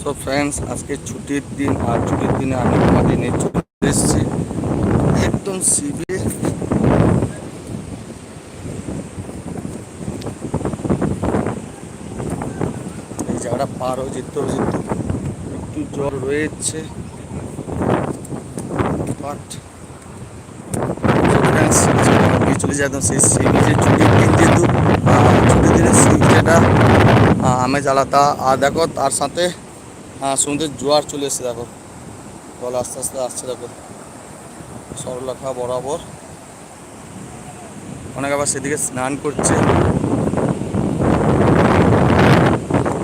So friends আজকে ছুটির দিন, আর ছুটির দিনে আমি তোমাদের নিয়ে চলে এসেছি একদম সিবি এই জায়গাটা পার হয়ে যেতে যেত একটু জল রয়েছে। চলে যায় একদম সেই সি বিচের ছুটির দিন যেহেতু ছুটির দিনে সি বিচেটা আমেজ আলাদা আর দেখো তার সাথে আহ, সমুদ্রের জোয়ার চলে এসছে দেখো। জল আস্তে আস্তে আসছে দেখো। সরলরেখা বরাবর। অনেক আবার সেদিকে স্নান করছে।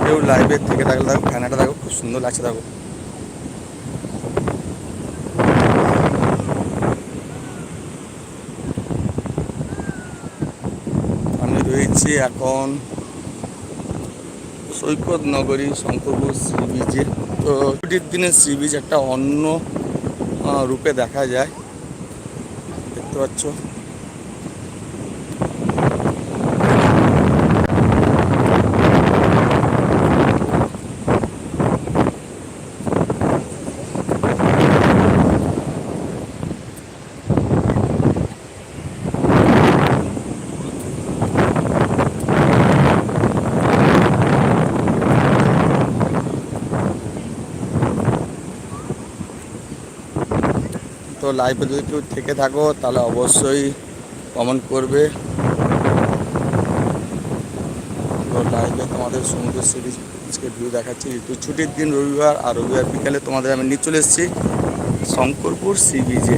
কেউ লাইভে থেকে থাকলে দেখো ফ্যানাটা দেখো খুব সুন্দর লাগছে দেখো। আমি রয়েছি এখন সৈকত নগরী শঙ্করপুর সি বিচে তো ছুটির দিনে সি বিচ একটা অন্য রূপে দেখা যায়। দেখতে পাচ্ছ? তো লাইভে যদি কেউ থেকে থাকো, তাহলে অবশ্যই কমেন্ট করবে। তো লাইভে তোমাদের সমুদ্র সিরিজ আজকে ভিউ দেখাচ্ছি। ঋতু ছুটির দিন রবিবার আর রবিবার বিকালে তোমাদের আমি নিয়ে চলে এসেছি শঙ্করপুর সি বিচে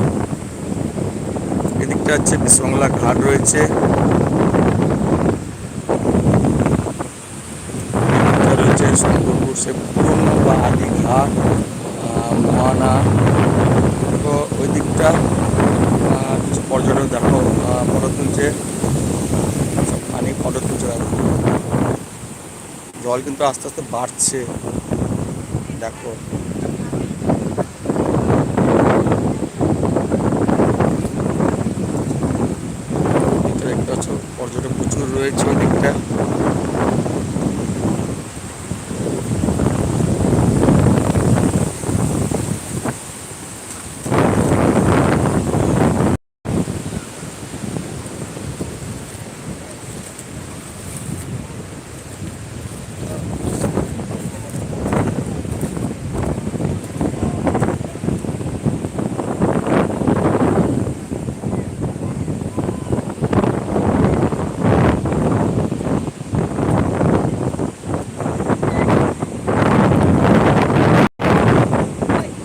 এদিকটা হচ্ছে বিশ্ববাংলা ঘাট রয়েছে। রয়েছে শঙ্করপুর সে পুরনো বা আদি ঘাট মোহনা। আহ, কিছু পর্যটক দেখো ফটো তুলছে। পানি ফটো তুলছে জল কিন্তু আস্তে আস্তে বাড়ছে। দেখো। ওদিকটা পর্যটক প্রচুর রয়েছে ওই দিকটা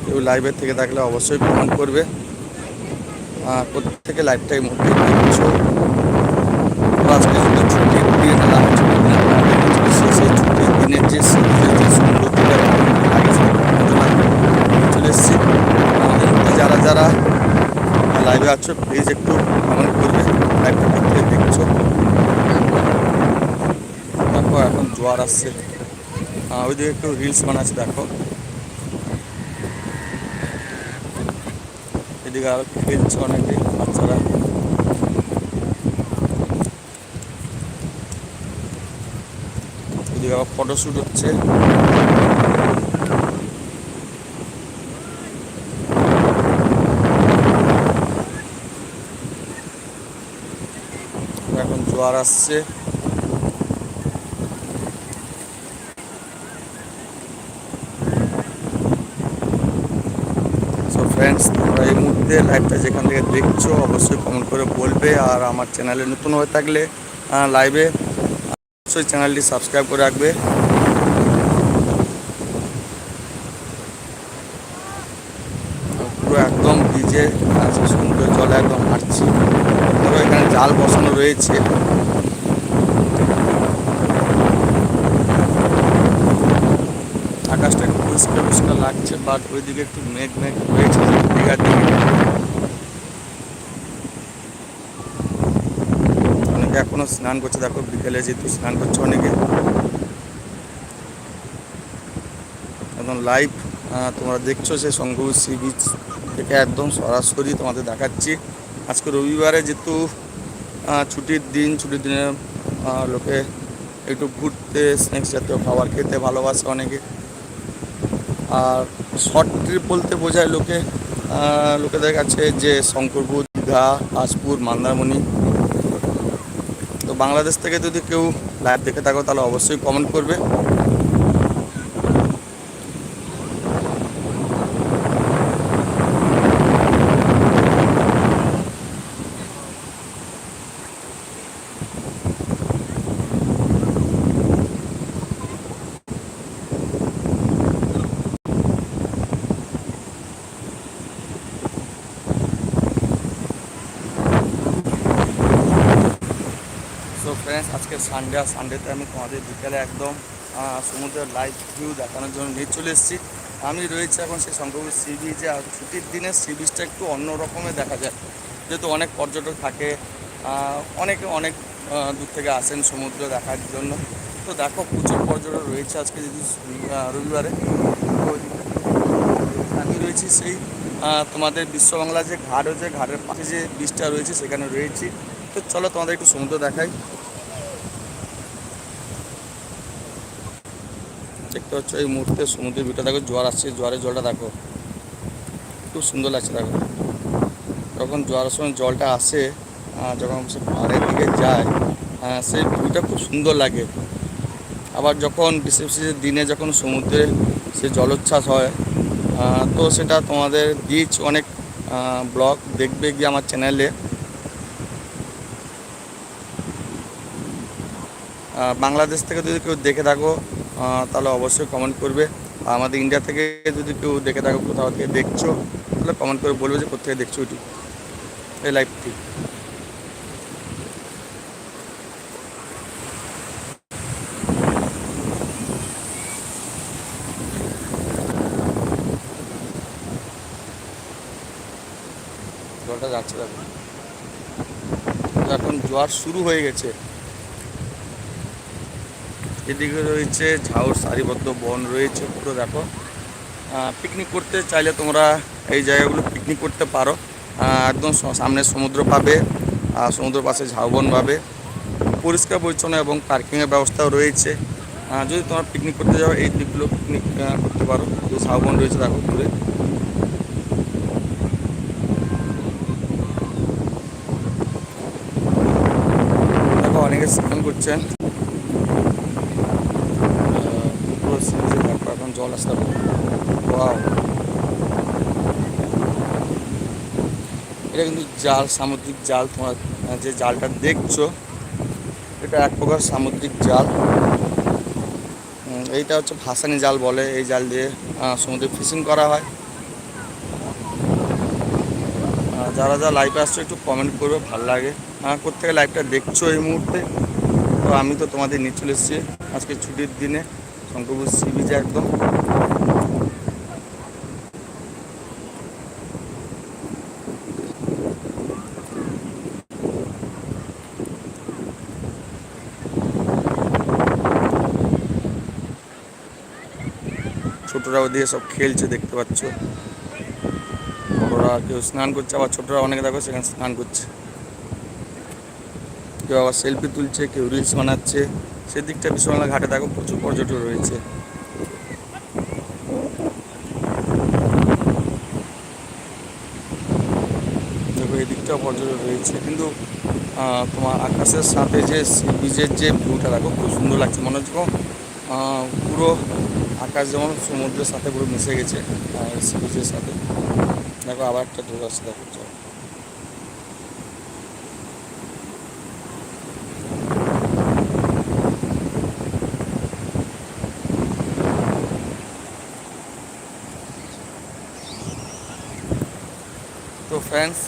কেউ লাইভে থেকে থাকলে অবশ্যই কমেন্ট করবে। প্রত্যেকে লাইভটাই মধ্যে দেখছ আজকে যদি ছুটির দিন আর ছুটির কিছু দিনের যে চলে এসেছি। যারা যারা লাইভে আছো প্লিজ একটু কমেন্ট করবে লাইভটা প্রত্যেকে দেখছ। দেখো এখন জোয়ার আসছে। ওইদিকে একটু রিলস বানাচ্ছে, দেখো। এদিকে আরও খেলছে অনেকে বাচ্চারা। এদিকে আবার ফটোশ্যুট হচ্ছে। এখন জোয়ার আসছে সো ফ্রেন্ডস তোমরা এই মুহূর্তে লাইভটা যেখান থেকে দেখছ, অবশ্যই কমেন্ট করে বলবে। আর আমার চ্যানেলে নতুন হয়ে থাকলে লাইভে অবশ্যই চ্যানেলটি সাবস্ক্রাইব করে রাখবে। পুরো একদম ভিজে সুন্দর জলে একদম হাঁটছি। এখানে জাল বসানো রয়েছে আকাশটা একটু পরিষ্কার পরিষ্কার লাগছে বাট ওইদিকে একটু মেঘ মেঘ রয়েছে দীঘার দিকে। অনেকে এখনও স্নান করছে, দেখো বিকেলে যেহেতু স্নান করছে অনেকে। একদম লাইভ তোমরা দেখছ সে শঙ্কর সি বিচ থেকে একদম সরাসরি তোমাদের দেখাচ্ছি। আজকে রবিবারে যেহেতু ছুটির দিন, ছুটির দিনে লোকে একটু ঘুরতে স্ন্যাক্স জাতীয় খাবার খেতে ভালোবাসে অনেকে। আর শর্ট ট্রিপ বলতে বোঝায় লোকে লোকেদের কাছে যে শঙ্করপুর, দীঘা আজপুর মন্দারমণি। তো বাংলাদেশ থেকে যদি কেউ লাইভ দেখে থাকো, তাহলে অবশ্যই কমেন্ট করবে সো ফ্রেন্ডস আজকে সানডে আর সানডেতে আমি তোমাদের বিকালে একদম সমুদ্রের লাইভ ভিউ দেখানোর জন্য নিয়ে চলে এসেছি। আমি রয়েছে এখন সেই শঙ্করপুর সি বিচে আর ছুটির দিনে সি বিচটা একটু অন্য দেখা যায়। যেহেতু অনেক পর্যটক থাকে অনেকে অনেক দূর থেকে আসেন সমুদ্র দেখার জন্য। তো দেখো, প্রচুর পর্যটক রয়েছে আজকে যদি রবিবারে। আমি রয়েছি সেই তোমাদের বিশ্ববাংলা যে ঘাট রয়েছে ঘাটের পাশে যে বিচটা রয়েছে, সেখানে রয়েছি। তো চলো তোমাদের একটু সমুদ্র দেখাই। দেখতে পাচ্ছ, এই মুহূর্তে সমুদ্রের ভিউটা দেখো জোয়ার আসছে জোয়ারের জলটা দেখো। খুব সুন্দর লাগছে দেখো। যখন জোয়ারের সময় জলটা আসে যখন সে পাহাড়ের দিকে যায় সেই ভিউটা খুব সুন্দর লাগে। আবার যখন বিশেষ বিশেষ দিনে যখন সমুদ্রে সে জলোচ্ছ্বাস হয় তো সেটা তোমাদের বিচ অনেক ব্লগ দেখবে গিয়ে আমার চ্যানেলে বাংলাদেশ থেকে যদি কেউ দেখে থাকো তাহলে অবশ্যই কমেন্ট করবে। আমাদের ইন্ডিয়া থেকে যদি কেউ দেখে থাকো, কোথাও থেকে দেখছ, তাহলে কমেন্ট করে বলবে যে কোথেকে দেখছ এটি এই লাইভটি জলটা যাচ্ছে এখন জোয়ার শুরু হয়ে গেছে। এদিকে রয়েছে ঝাউর সারিবদ্ধ বন রয়েছে পুরো, দেখো। পিকনিক করতে চাইলে তোমরা এই জায়গাগুলো পিকনিক করতে পারো। একদম সামনে সমুদ্র পাবে আর সমুদ্র পাশে ঝাউবন পাবে। পরিষ্কার, পরিচ্ছন্ন এবং পার্কিংয়ের ব্যবস্থাও রয়েছে। যদি তোমরা পিকনিক করতে যাও, এই দিকগুলো পিকনিক করতে পারো। যে ঝাউবন রয়েছে দেখো দেখো, অনেকে স্নান করছেন আহ, পুরো সিরিজে পারে ওয়াও এটা কিন্তু জাল সামুদ্রিক জাল তোমার যে জালটা দেখছ এটা এক প্রকার সামুদ্রিক জাল। এইটা হচ্ছে ভাসানি জাল বলে এই জাল দিয়ে সমুদ্রে ফিশিং করা হয়। যারা যারা লাইভে আসছো একটু কমেন্ট করবে ভালো লাগে। আহ, কোথেকে লাইভটা দেখছ এই মুহূর্তে? তো আমি তো তোমাদের নিয়ে চলে এসেছি আজকে ছুটির দিনে। শঙ্করপুর সি বিচ একদম। ছোটরা ওদিকে সব খেলছে, দেখতে পাচ্ছ। বড়রা কেউ স্নান করছে, আবার ছোটরা অনেকে দেখো সেখানে স্নান করছে। কেউ আবার সেলফি তুলছে, কেউ রিলস বানাচ্ছে। সেদিকটা বিশ্ববাংলা ঘাটে দেখো প্রচুর পর্যটক রয়েছে। দেখো এদিকটাও পর্যটক রয়েছে। কিন্তু তোমার আকাশের সাথে যে বিচের যে ভিউটা দেখো, খুব সুন্দর লাগছে। মনে হচ্ছে পুরো আকাশ যেমন সমুদ্রের সাথে পুরো মিশে গেছে সি বিচের সাথে। দেখো, আবার একটা ঢেউ আসছে, দেখো চলো। তো ফ্রেন্ডস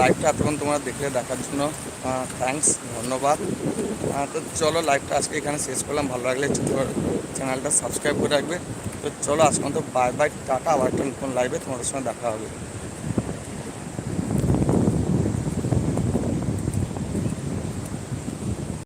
লাইভটা এতক্ষণ তোমরা দেখলে দেখার জন্য থ্যাঙ্কস ধন্যবাদ। আহ, তো চলো লাইভটা আজকে এখানে শেষ করলাম। ভালো লাগলে ছোটো চ্যানেলটা সাবস্ক্রাইব করে রাখবে। তো চলো আজকে তো বাই বাই টাটা আবার একটা নতুন লাইভে তোমাদের সঙ্গে দেখা হবে।